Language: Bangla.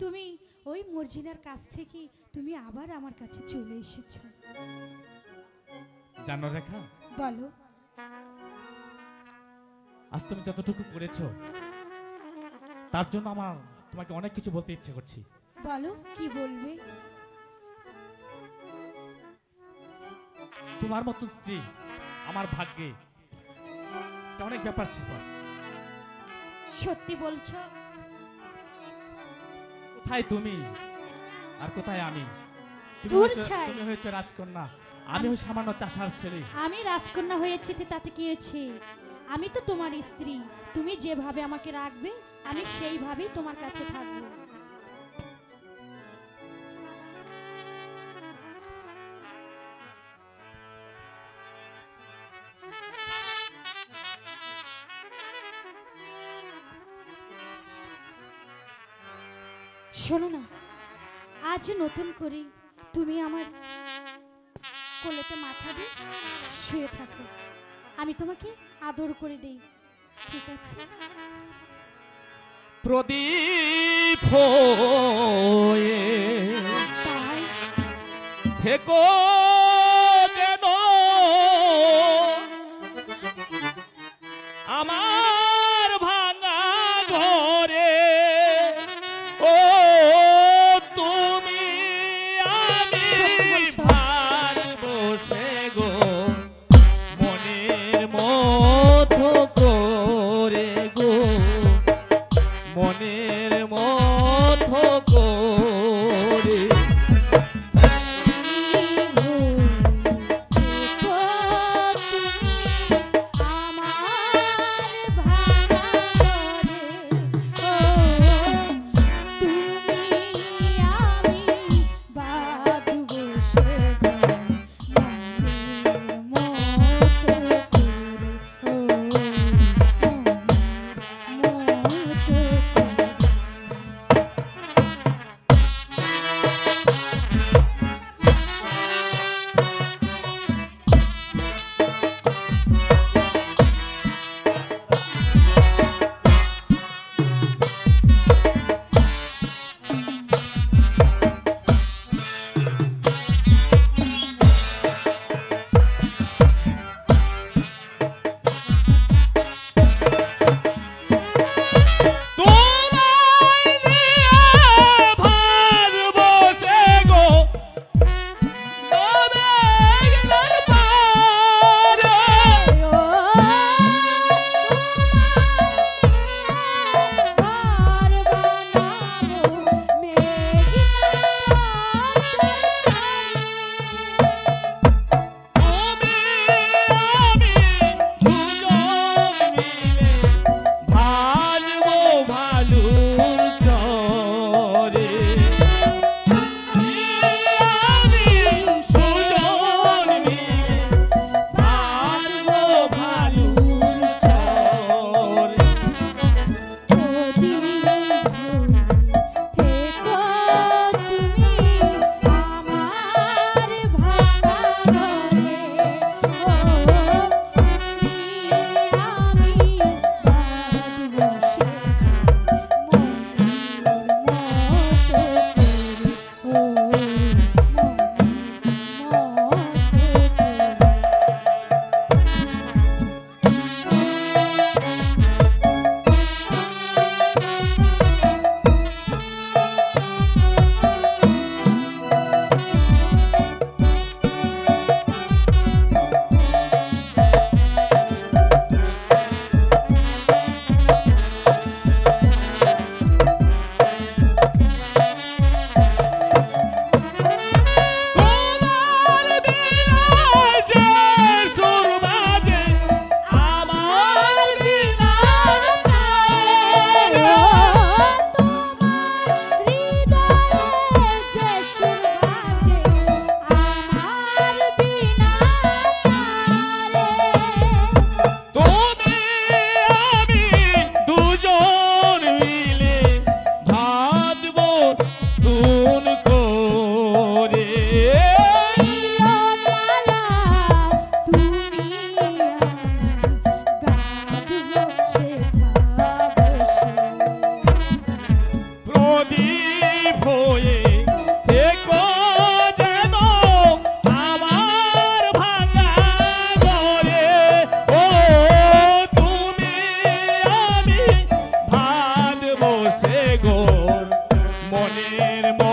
তুমি ওই মর্জিনার কাছ থেকে তুমি আবার আমার কাছে চলে এসেছ। জানো রেখা? বলো। আজ তুমি যতটুকু করেছ তার জন্য আমার তোমাকে অনেক কিছু বলতে ইচ্ছে করছি। বলো কি বলবে? তোমার মতো স্ত্রী আমার ভাগ্যে অনেক ব্যাপার স্যাপার। সত্যি বলছো? কোথায় তুমি? আর কোথায় আমি? তুমি হয়েছো- রাজকন্যা। আমি ওই সামান্য চাষার ছেলে। আমি রাজকন্যা হয়েছি তো তাতে কি হয়েছে? আমি তো তোমার স্ত্রী। তুমি যেভাবে আমাকে রাখবে আমি সেইভাবেই তোমার কাছে থাকব। শোনো না আজ নতুন করে তুমি আমার কোলেতে মাথা দিয়ে শুয়ে থাকো। আমি তোমাকে আদর করে দেই ঠিক আছে? প্রদীপ হয়ে থেকো যেন আমার ভাঙা ঘরে মতো মোর মনের মন